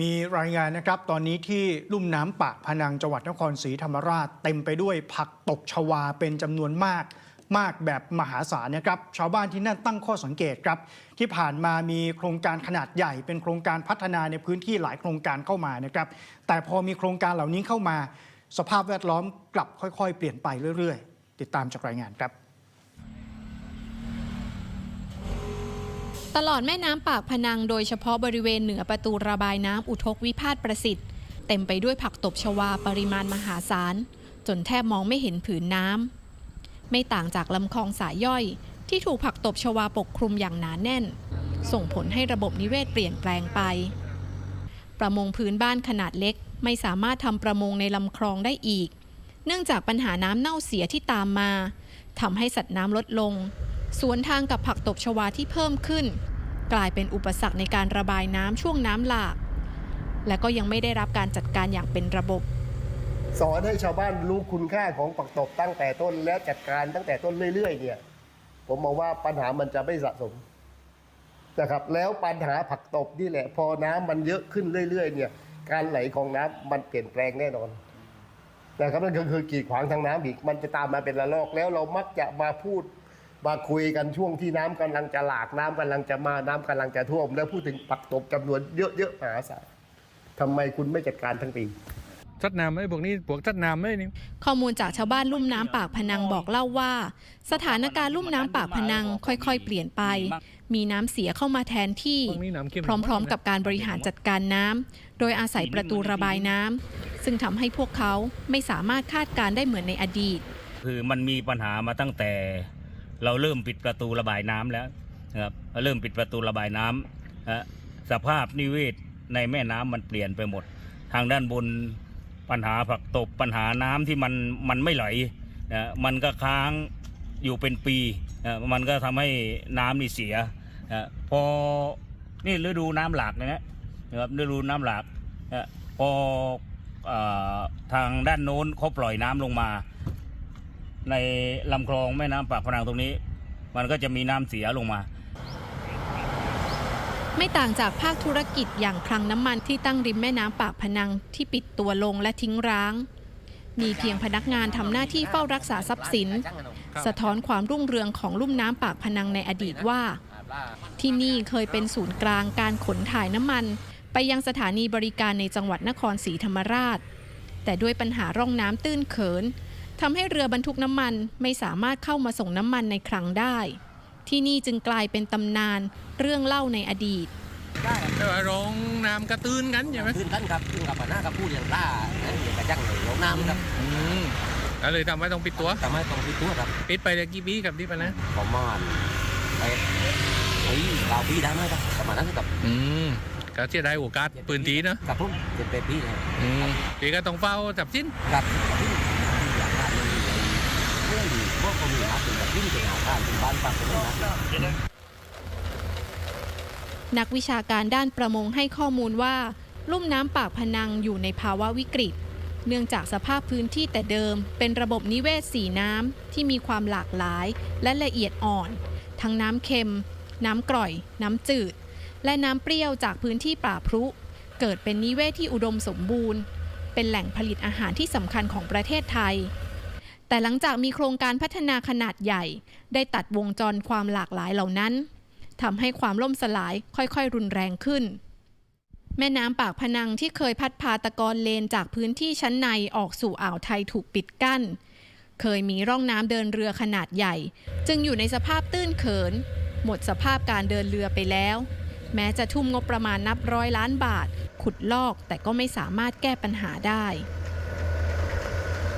มีรายงานนะครับ ตอนนี้ที่ลุ่มน้ำปากพนังจังหวัดนครศรีธรรมราช เต็มไปด้วยผักตบชวาเป็นจำนวนมากมากแบบมหาศาลนะครับชาวบ้านที่นั่นตั้งข้อสังเกตครับ ที่ผ่านมามีโครงการขนาดใหญ่ เป็นโครงการพัฒนาในพื้นที่หลายโครงการเข้ามานะครับ แต่พอมีโครงการเหล่านี้เข้ามา สภาพแวดล้อมกลับค่อย ๆ เปลี่ยนไปเรื่อย ๆ ติดตามจากรายงานครับ ตลอดแม่น้ำปากพนังโดยเฉพาะบริเวณเหนือประตูระบายน้ำอุทกวิพาทประสิทธิ์ เต็มไปด้วยผักตบชวาปริมาณมหาศาล จนแทบมองไม่เห็นผืนน้ำไม่ต่างจากลำคลองสายย่อย ที่ถูกผักตบชวาปกคลุมอย่างหนาแน่น ส่งผลให้ระบบนิเวศเปลี่ยนแปลงไป ประมงพื้นบ้านขนาดเล็ก ไม่สามารถทำประมงในลำคลองได้อีก เนื่องจากปัญหาน้ำเน่าเสียที่ตามมาทำให้สัตว์น้ำลดลง สวนทางกับผักตบชวาที่เพิ่มขึ้น กลายเป็นอุปสรรคในการระบายน้ำช่วงน้ำหลาก และก็ยังไม่ได้รับการจัดการอย่างเป็นระบบ สอนให้ชาวบ้านรู้คุณค่าของปักตบตั้งแต่ต้นและจัดการตั้งแต่ต้นเรื่อยๆเนี่ยผมมองว่าปัญหามันจะไม่สะสมนะครับแล้วปัญหาผักตบนี่แหละ พอน้ำมันเยอะขึ้นเรื่อย ๆ เนี่ย การไหลของน้ำมันเปลี่ยนแปลงแน่นอนนะครับนั่นก็คือกีดขวางทางน้ำอีก มันจะตามมาเป็นระลอกแล้วเรามักจะมาพูด มาคุยกันช่วงที่น้ำกำลังจะหลากน้ำกำลังจะมาน้ำกำลังจะท่วม แล้วพูดถึงผักตบจำนวนเยอะๆมหาศาลทำไมคุณไม่จัดการทั้งปีสัตว์น้ำไอ้พวกนี้พวกสัตว์น้ำไอ้นี่ ข้อมูลจากชาวบ้านลุ่มน้ำปากพนังบอกเล่าว่า สถานการณ์ลุ่มน้ำปากพนังค่อยๆ เปลี่ยนไป มีน้ำเสียเข้ามาแทนที่พวกนี้น้ำเค็มพร้อมๆ กับการบริหารจัดการน้ำโดยอาศัยประตูระบายน้ำซึ่งทำให้พวกเขาไม่สามารถคาดการณ์ได้เหมือนในอดีต คือมันมีปัญหามาตั้งแต่ เราเริ่มปิดประตูระบายน้ำแล้วนะครับเริ่มปิดประตูระบายน้ำสภาพนิเวศในแม่น้ำมันเปลี่ยนไปหมด ทางด้านบนปัญหาผักตบปัญหาน้ำที่มันมันไม่ไหลนะมันก็ค้างอยู่เป็นปีนะมันก็ทำให้น้ำนี่เสียนะพอนี่ฤดูน้ำหลากนะนะครับฤดูน้ำหลากนะพอออทางด้านโน้นเขาปล่อยน้ำลงมา ในลำคลองแม่น้ำปากพนังตรงนี้ มันก็จะมีน้ำเสียลงมา ไม่ต่างจากภาคธุรกิจอย่างคลังน้ำมันที่ตั้งริมแม่น้ำปากพนังที่ปิดตัวลงและทิ้งร้าง มีเพียงพนักงานทำหน้าที่เฝ้ารักษาทรัพย์สิน สะท้อนความรุ่งเรืองของลุ่มน้ำปากพนังในอดีตว่า ที่นี่เคยเป็นศูนย์กลางการขนถ่ายน้ำมัน ไปยังสถานีบริการในจังหวัดนครศรีธรรมราช แต่ด้วยปัญหาร่องน้ำตื้นเขิน ทำให้เรือบรรทุกน้ำมันไม่สามารถเข้ามาส่งน้ำมันในคลังได้ ที่นี่จึงกลายเป็นตำนานเรื่องเล่าในอดีตแต่ว่าร้องน้ำกระตื้นกันใช่ไหมขึ้นกันครับขึ้นกับหน้ากับผู้เลี้ยงปลาเนี่ยเดี๋ยวกระจังเลยลงน้ำครับอืมก็เลยทำให้ต้องปิดตัวทำให้ต้องปิดตัวครับปิดไปเลยกี่ปีกับที่ปะนะประมาณไปเฮ้ยเราปีได้ไหมครับประมาณนั้นครับอืมก็เสียดายโอกาสปืนตีเนอะกับพุ่มเจ็ดแปดปีเลยอืมปีก็ต้องเฝ้าจับสิ้นกับที่อย่างบ้านเลย เรื่องดีพวกเขามีมาถึงแบบวิ่งไปหาบ้านเป็นบ้านปักเป็นนะนักวิชาการด้านประมงให้ข้อมูลว่า ลุ่มน้ำปากพนังอยู่ในภาวะวิกฤต เนื่องจากสภาพพื้นที่แต่เดิม เป็นระบบนิเวศสีน้ำที่มีความหลากหลายและละเอียดอ่อน ทั้งน้ำเค็ม น้ำกร่อย น้ำจืด และน้ำเปรี้ยวจากพื้นที่ป่าพรุ เกิดเป็นนิเวศที่อุดมสมบูรณ์ เป็นแหล่งผลิตอาหารที่สำคัญของประเทศไทย แต่หลังจากมีโครงการพัฒนาขนาดใหญ่ ได้ตัดวงจรความหลากหลายเหล่านั้นทำให้ความล่มสลายค่อยๆ รุนแรงขึ้น แม่น้ำปากพนังที่เคยพัดพาตะกอนเลนจากพื้นที่ชั้นในออกสู่อ่าวไทยถูกปิดกั้น เคยมีร่องน้ำเดินเรือขนาดใหญ่ จึงอยู่ในสภาพตื้นเขิน หมดสภาพการเดินเรือไปแล้ว แม้จะทุ่มงบประมาณนับร้อยล้านบาท ขุดลอกแต่ก็ไม่สามารถแก้ปัญหาได้